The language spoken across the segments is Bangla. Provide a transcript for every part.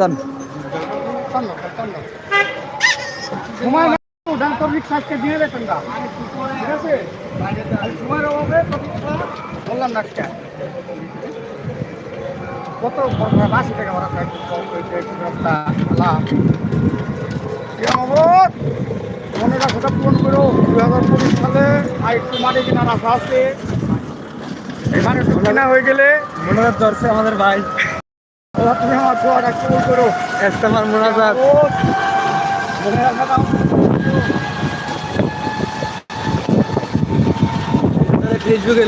যান। বললাম না কত আশি টাকা ভাড়া খাই রাস্তা লাভ কি অবদ মনে রাখো ওটা পূরণ করো। দুই হাজার পঁচিশ সালে আর একটু মাটি কেনার আশা আছে। এখানে একটু কেনা হয়ে গেলে মনে ধরছে আমাদের ভাই। ওরা তুমি আমার কবুল করো ফেসবুকে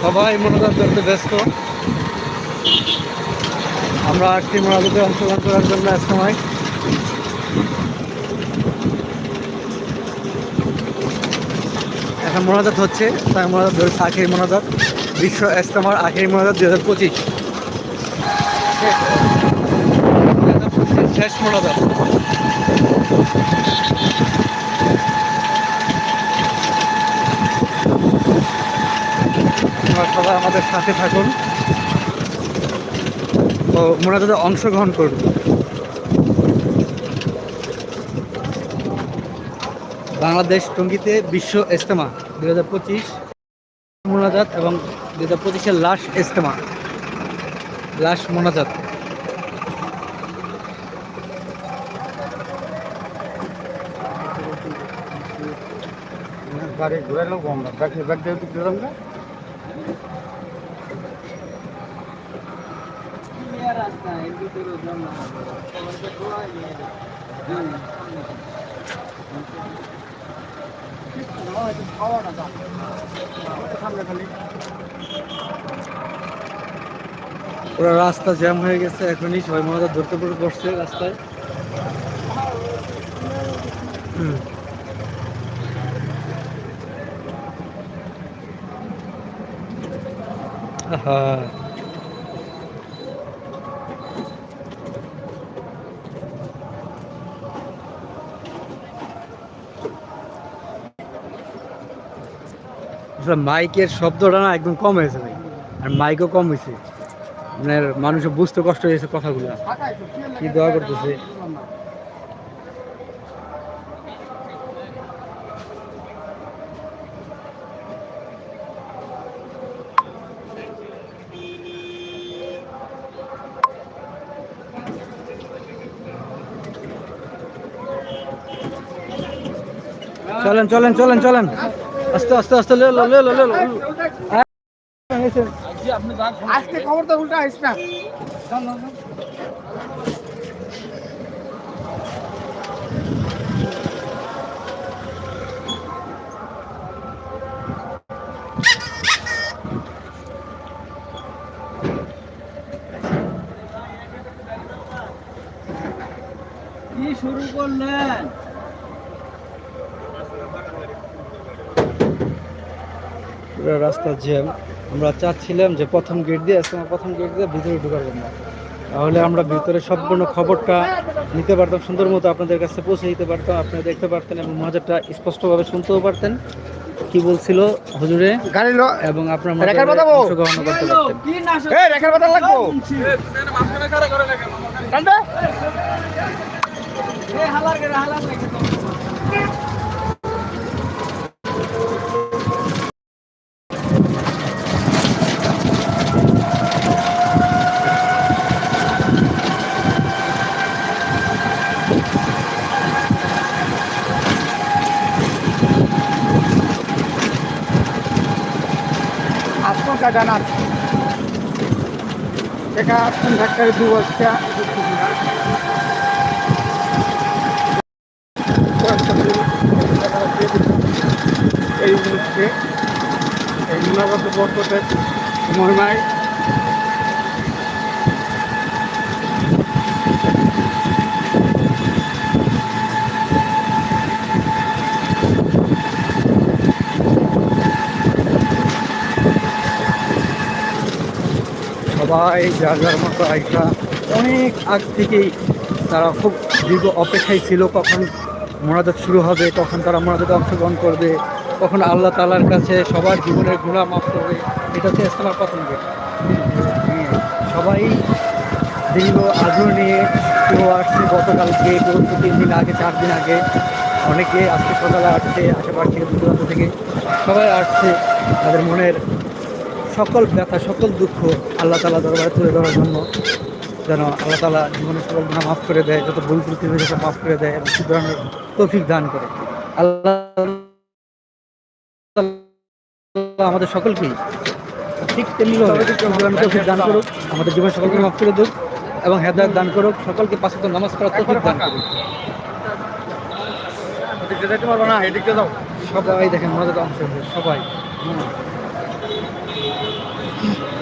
সবাই মনোজাত ব্যস্ত। আমরা আসছি মোনাজাতে অংশগ্রহণ করার জন্য এক সময় এখন মোনাজাত হচ্ছে তাই মোনাজাত ধরেছে আখের মোনাজাত, বিশ্ব ইস্তেমার আখের মোনাজাত দুই হাজার পঁচিশ। শেষ মোনাজাত। সবাই আমাদের সাথে থাকুন। ও মোনাজাতে অংশগ্রহণ করুন। বাংলাদেশ টঙ্গিতে বিশ্ব ইস্তেমা দুই হাজার পঁচিশ মোনাজাত এবং দুই হাজার পঁচিশের লাশ ইস্তেমা লাশ মোনাজাত। গাড়ি ঘুরে নেব আমরা ব্যাগ দিয়ে খালি পুরো রাস্তা জ্যাম হয়ে গেছে এখনই সবাই মোনাজাত ধরতে পড়ে বসছে রাস্তায় হুম। আসলে মাইকের শব্দটা না একদম কম হয়েছে ভাই। আর মাইকও কম হয়েছে। মানে মানুষের বুঝতে কষ্ট হয়েছে কথাগুলো। কি দোয়া করতেছে। চলেন চলেন চলেন চলেন। আস্তে আস্তে আস্তে লে লো লে লো লে লো আজকে খবর তো উল্টা আইস না। কি শুরু করলেন? পুরো রাস্তা জ্যাম। আমরা চাচ্ছিলাম যে প্রথম গেট দিয়ে আমরা প্রথম গেট দিয়ে ভিতরে ঢুকার জন্য। তাহলে আমরা ভিতরে সম্পূর্ণ খবরটা নিতে পারতাম সুন্দর মতো আপনাদের কাছে পৌঁছে দিতে পারতাম আপনারা দেখতে পারতেন এবং মজাটা স্পষ্টভাবে শুনতেও পারতেন। কি বলছিল হুজুরে? গাড়ি এবং আপনার রেখার কথা অংশগ্রহণ করতে পারতেন। এ রেখার কথা লাগবো। কান্দে আপনার জানার দেখা কোন ধাক্কায় দু বস্তা এই মুহূর্তে এই গুণগত বর্ততে মহিমায় সবাই যার যার মতো একটা অনেক আগ থেকেই তারা খুব দীর্ঘ অপেক্ষায় ছিল, কখন মোনাজাত শুরু হবে, কখন তারা মোনাজাতে অংশগ্রহণ করবে, কখন আল্লাহ তালার কাছে সবার জীবনের গুণা মাফ করবে, এটা হচ্ছে ইসলামের গেট সবাই দীর্ঘ আগ্রহ নিয়ে কেউ আসছে গতকালকে, কেউ দু তিন দিন আগে, চার দিন আগে, অনেকে আজকে সকালে আসছে, আশেপাশ থেকে দূর দূরান্ত থেকে, সবাই আসছে, তাদের মনের সকল ব্যথা সকল দুঃখ আল্লাহ তালা দরবারে তুলে ধরার জন্য যেন আল্লাহ তালা জীবনের সকল গুণা মাফ করে দেয় যত ভুল ত্রুটি হয়েছে মাফ করে দেয় এবং শুধরানোর তৌফিক দান করে। আল্লাহ আমাদের সকলকেই ঠিক শুধরানোর তৌফিক দান করুক আমাদের জীবন সকলকে মাফ করে দিক এবং হেদায়ত দান করুক সকলকে পাঁচ ওয়াক্ত নামাজ পড়ার তৌফিক দান করুক। সবাই দেখেন মজাদার অংশ সবাই।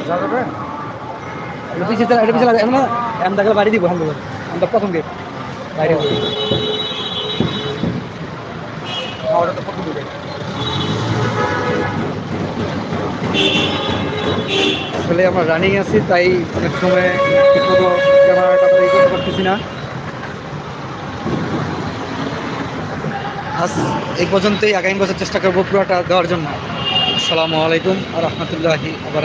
এটা পিছিয়ে চালা- এটা পিছিয়ে লাগা- না, আমি দেখলে বাড়ি দিব আমরা প্রথম গেট বাইরে। তো দূরে আসলে আমরা রানিং আছি তাই অনেক সময় ঠিকমতো ক্যামেরাটা ধরে করতে পারতেছি না। আজ এই পর্যন্তই আগামী বছর চেষ্টা করব পুরোটা দেওয়ার জন্য। আসসালামু আলাইকুম আর রহমতুল্লাহি আবার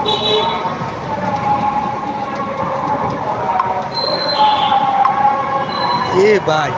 এ ভাই।